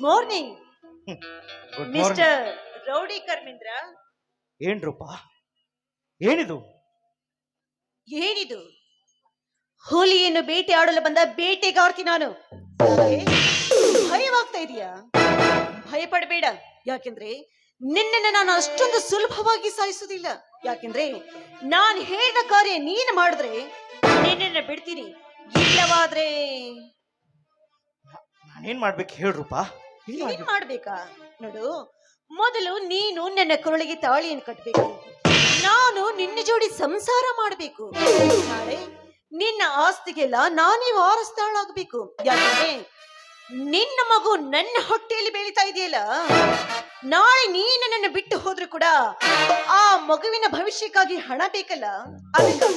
Good morning good morning mister rowdy Karmendra ಏನ್ ರೂಪ ಏನಿದು? ಏನಿದು? ಹೋಲಿಯನ್ನು ಬೇಟೆ ಆಡಲು ಬಂದ ಬೇಟೆಗಾರ್ತಿ ನಾನು. ಯಾಕೆ? ಭಯವಾಗ್ತಾ ಇದೆಯಾ? ಭಯ ಪಡಬೇಡ ಯಾಕೆಂದ್ರೆ ನಿನ್ನನ್ನು ನಾನು ಅಷ್ಟೊಂದು ಸುಲಭವಾಗಿ ಸಾಯಿಸುವುದಿಲ್ಲ. ಯಾಕೆಂದ್ರೆ ನಾನು ಹೇಳಿದ ಕಾರ್ಯ ನೀನು ಮಾಡಿದ್ರೆ ನಿನ್ನನ್ನು ಬಿಡ್ತೀನಿ. ಇಲ್ಲವಾದ್ರೆ ನಾನೇನ್ ಮಾಡ್ಬೇಕು ಹೇಳ್ ರೂಪ ಏನ್ ಮಾಡ್ಬೇಕಾ? ನೋಡು, ಮೊದಲು ನೀನು ನನ್ನ ಕೊರಳಿಗೆ ತಾಳಿಯನ್ನು ಕಟ್ಟಬೇಕು ನಾನು ನಿನ್ನ ಜೋಡಿ ಸಂಸಾರ ಮಾಡಬೇಕು. ನಾಳೆ ನಿನ್ನ ಆಸ್ತಿಗೆಲ್ಲ ನಾನೇ ವಾರಸ್ತಾಳಾಗಬೇಕು ಯಾಕಂದ್ರೆ ನಿನ್ನ ಮಗು ನನ್ನ ಹೊಟ್ಟೆಯಲ್ಲಿ ಬೆಳೀತಾ ಇದೆಯಲ್ಲ, ನಾಳೆ ನೀನು ನನ್ನ ಬಿಟ್ಟು ಹೋದ್ರು ಕೂಡ ಆ ಮಗುವಿನ ಭವಿಷ್ಯಕ್ಕಾಗಿ ಹಣ ಬೇಕಲ್ಲ? ಅದಕ್ಕೆ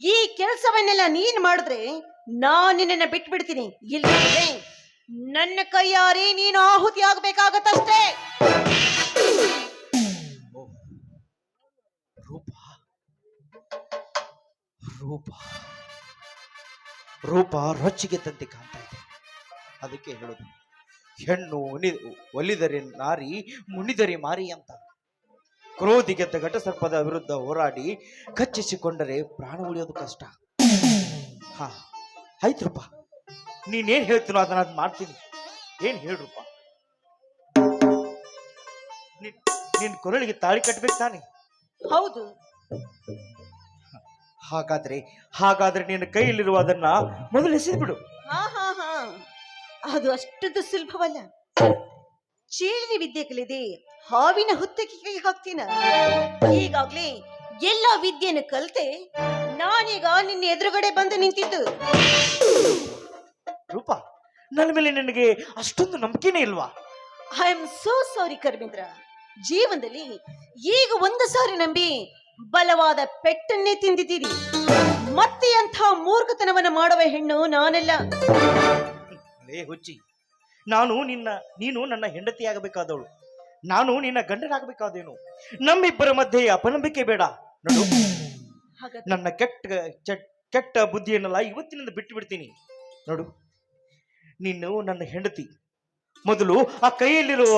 ಈ ಕೆಲಸವನ್ನೆಲ್ಲ ನೀನ್ ಮಾಡಿದ್ರೆ ನಾನು ನಿನ್ನನ್ನ ಬಿಟ್ಟು ಬಿಡ್ತೀನಿ ಇಲ್ಲದ್ರೆ ನನ್ನ ಕೈಯಾರೆ ನೀನು ಆಹುತಿ ಆಗ್ಬೇಕಾಗತ್ತಷ್ಟೇ. ರೂಪ ರೂಪ ರೂಪ ರೊಚ್ಚಿಗೆ ತಂತೆ ಕಾಣ್ತಾ ಇದೆ. ಅದಕ್ಕೆ ಹೇಳೋದು, ಹೆಣ್ಣು ಒಲಿದರೆ ನಾರಿ, ಮುನಿದರೆ ಮಾರಿ ಅಂತ. ಕ್ರೋಧಿಗೆದ್ದ ಘಟಸರ್ಪದ ವಿರುದ್ಧ ಹೋರಾಡಿ ಕಚ್ಚಿಸಿಕೊಂಡರೆ ಪ್ರಾಣ ಉಳಿಯೋದು ಕಷ್ಟ. ಹಾ, ಆಯ್ತು ರೂಪ. ನೀನೇನ್ ಹೇಳ್ತೀನೋ ಅದನ್ನ ಅದ್ ಮಾಡ್ತೀನಿ. ಏನ್ ಹೇಳ್ರಪ್ಪ ನಿನ್ ಕೊರಳಿಗೆ ತಾಳಿ ಕಟ್ಬೇಕು ತಾನೆ? ಹೌದು. ಹಾಗಾದ್ರೆ ಹಾಗಾದ್ರೆ ನಿನ್ನ ಕೈಯಲ್ಲಿರುವ ಅದನ್ನ ಮೊದಲು ಎಸೆದ್ಬಿಡು. ಹಾ ಹಾ ಹಾ. ಅದು ಅಷ್ಟದ್ದು ಸುಲಭವಲ್ಲ. ಚೀಳಿನ ವಿದ್ಯೆ ಕಲಿದೆ ಹಾವಿನ ಹುತ್ತಕ್ಕೆ ಕೈ ಹಾಕ್ತೀನ? ಈಗಾಗ್ಲೇ ಎಲ್ಲ ವಿದ್ಯೆಯನ್ನು ಕಲಿತೆ ನಾನೀಗ ನಿನ್ನ ಎದುರುಗಡೆ ಬಂದು ನಿಂತಿದ್ದು. ನನ್ನ ಮೇಲೆ ನಿನಗೆ ಅಷ್ಟೊಂದು ನಂಬಿಕೆನೇ ಇಲ್ವಾ? I am so sorry Karmendra. ಜೀವನದಲ್ಲಿ ಈಗ ಒಂದು ಸಾರಿ ನಂಬಿ ಬಲವಾದ ಪೆಟ್ಟನ್ನೇ ತಿಂದಿದ್ದೀರಿ. ಮತ್ತೆ ಅಂತ ಮೂರ್ಖತನವನ್ನ ಮಾಡುವ ಹೆಣ್ಣು ನಾನಲ್ಲ. ಲೇ ಹುಚ್ಚಿ ನಾನು ನಿನ್ನ ನೀನು ನನ್ನ ಹೆಂಡತಿಯಾಗಬೇಕಾದವಳು ನಾನು ನಿನ್ನ ಗಂಡನಾಗಬೇಕಾದೇನು? ನಮ್ಮಿಬ್ಬರ ಮಧ್ಯೆ ಅಪನಂಬಿಕೆ ಬೇಡ. ನೋಡು ಹಾಗಾದ್ರೆ? ನನ್ನ ಕೆಟ್ಟ ಚಟ್- ಕೆಟ್ಟ ಬುದ್ಧಿಯನ್ನೆಲ್ಲ ಇವತ್ತಿನಿಂದ ಬಿಟ್ಟು ಬಿಡ್ತೀನಿ. ನೋಡು. ನೀನು ನನ್ನ ಹೆಂಡತಿ. ಮೊದಲು ಆ ಕೈಯಲ್ಲಿರುವ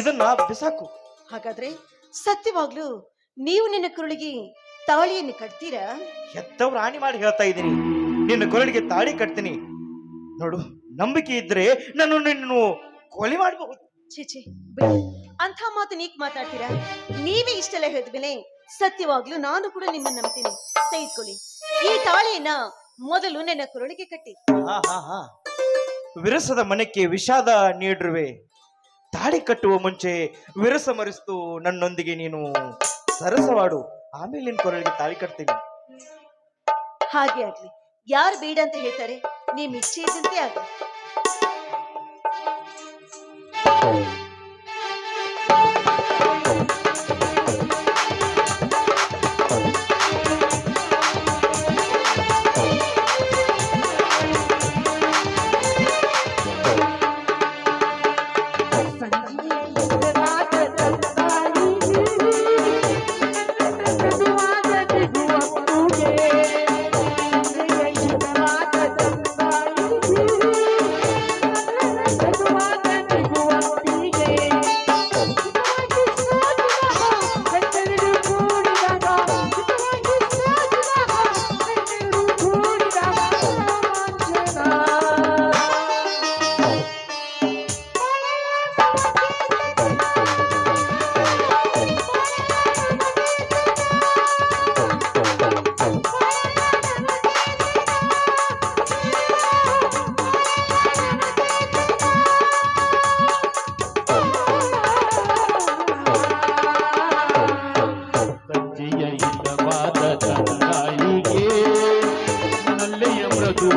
ಇದನ್ನ ಬಿಸಾಕು. ಹಾಗಾದ್ರೆ ಸತ್ಯವಾಗ್ಲೂ ನೀವು ನಿನ್ನ ಕುರುಳಿಗೆ ತಾಳಿಯನ್ನು ಕಟ್ತೀರಾ? ಎತ್ತವ್ರ ಹಾನಿ ಮಾಡಿ ಹೇಳ್ತಾ ಇದ್ದೀನಿ. ನಿನ್ನ ಕೊರಳಿಗೆ ತಾಳಿ ಕಟ್ತೀನಿ. ನೋಡು ನಂಬಿಕೆ ಇದ್ರೆ ನಾನು ನಿನ್ನನ್ನು ಕೊಲೆ ಮಾಡಬಹುದು ಛೇ ಅಂತ ಮಾತು ನೀಕ್ ಮಾತಾಡ್ತೀರಾ? ನೀವೇ ಇಷ್ಟೆಲ್ಲ ಹೇಳಿದ್ಮೇಲೆ ಸತ್ಯವಾಗ್ಲೂ ನಾನು ಕೂಡ ನಿಮ್ಮನ್ನ ನಂಬ್ತೀನಿ ತೆಗೆದುಕೊಳ್ಳಿ. ಈ ತಾಳಿಯನ್ನ ಮೊದಲು ನನ್ನ ಕುರುಳಿಗೆ ಕಟ್ಟಿ. ಹಾ ಹಾ ಹಾ. ವಿರಸದ ಮನಕ್ಕೆ ವಿಷಾದ ನೀಡಿರುವೆ. ತಾಳಿ ಕಟ್ಟುವ ಮುಂಚೆ ವಿರಸ ಮರೆಸ್ತು ನನ್ನೊಂದಿಗೆ ನೀನು. ಸರಸವಾಡು ಆಮೇಲೆ ಕೊರಳಿಗೆ ತಾಳಿ ಕಟ್ತೀನಿ. ಹಾಗೆ ಆಗ್ಲಿ. ಯಾರು ಬೇಡ ಅಂತ ಹೇಳ್ತಾರೆ? ನಿಮ್ ಇಚ್ಛೆ ಇದ್ದಂತೆ ಆಗ್ಲಿ.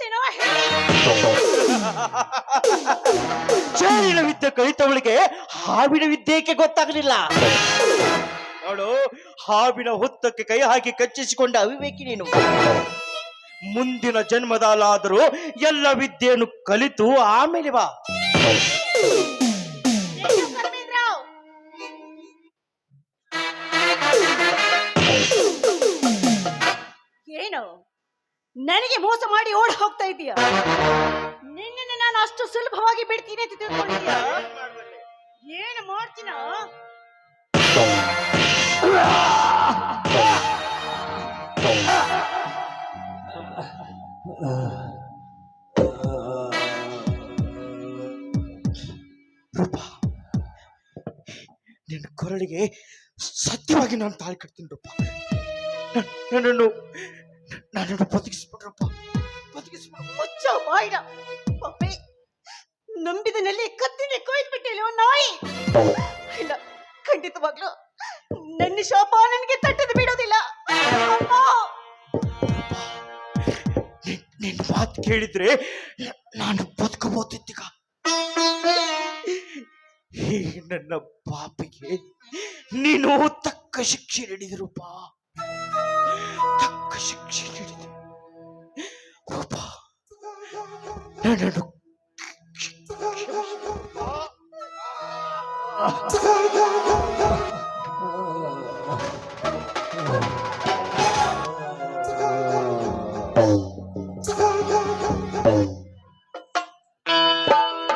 you. ವಿದ್ಯೆ ಕಲಿತವಳಿಗೆ ಹಾವಿನ ವಿದ್ಯೆಗೆ ಗೊತ್ತಾಗಲಿಲ್ಲ. ನೋಡು ಹಾವಿನ ಹೊತ್ತಕ್ಕೆ ಕೈ ಹಾಕಿ ಕಚ್ಚಿಸಿಕೊಂಡ ಅವಿವೇಕಿ ನೀನು. ಮುಂದಿನ ಜನ್ಮದಲ್ಲಾದರೂ ಎಲ್ಲ ವಿದ್ಯೆಯನ್ನು ಕಲಿತು ಆಮೇಲೆ ಬಾ. ಏನು? ನನಗೆ ಮೋಸ ಮಾಡಿ ಓಡ್ ಹೋಗ್ತಾ ಇದೀಯ? ನಿನ್ನನ್ನು ನಾನು ಅಷ್ಟು ಸುಲಭವಾಗಿ ಬಿಡ್ತೀನಿ ಅಂತ ತಿಳ್ಕೊಂಡಿದ್ಯಾ ಏನು ಮಾಡ್ತೀನ? ನಿನ್ನ ಕೊರಳಿಗೆ ಸತ್ಯವಾಗಿ ನಾನು ತಾಳಿ ಕಟ್ತೀನಿ ರೂಪ ನನ್- ನನ್ನನ್ನು ನನ್ನನ್ನು ಬದುಕಿಸ್ಬಿಡ್ರಪ್ಪ. ಬದುಕಿಸ್ಬಿಡು ಮುಚ್ಚ ಬಾಯಿಡ ಪಪ್ಪಿ ನಂಬಿದನಲ್ಲಿ ಕತ್ತಿನೇ ಕೊಯ್ದು ಬಿಟ್ಟಿಲ್ಲ ನಾಯಿ. ಇಲ್ಲ, ಖಂಡಿತವಾಗ್ಲು ನನ್ನ ಶಾಪ ನನಗೆ ತಟ್ಟದು ಬಿಡೋದಿಲ್ಲ! ನಿನ್- ನಿನ್ ಮಾತು ಕೇಳಿದ್ರೆ ನಾನು ಬದುಕಬಹುದಿತ್ತೀಗ. ಈ ನನ್ನ ಪಾಪಿಗೆ ನೀನು ತಕ್ಕ ಶಿಕ್ಷೆ ನೀಡಿದೆ ರೂಪ ತಕ್ಕ ಶಿಕ್ಷೆ ನೀಡಿದೆ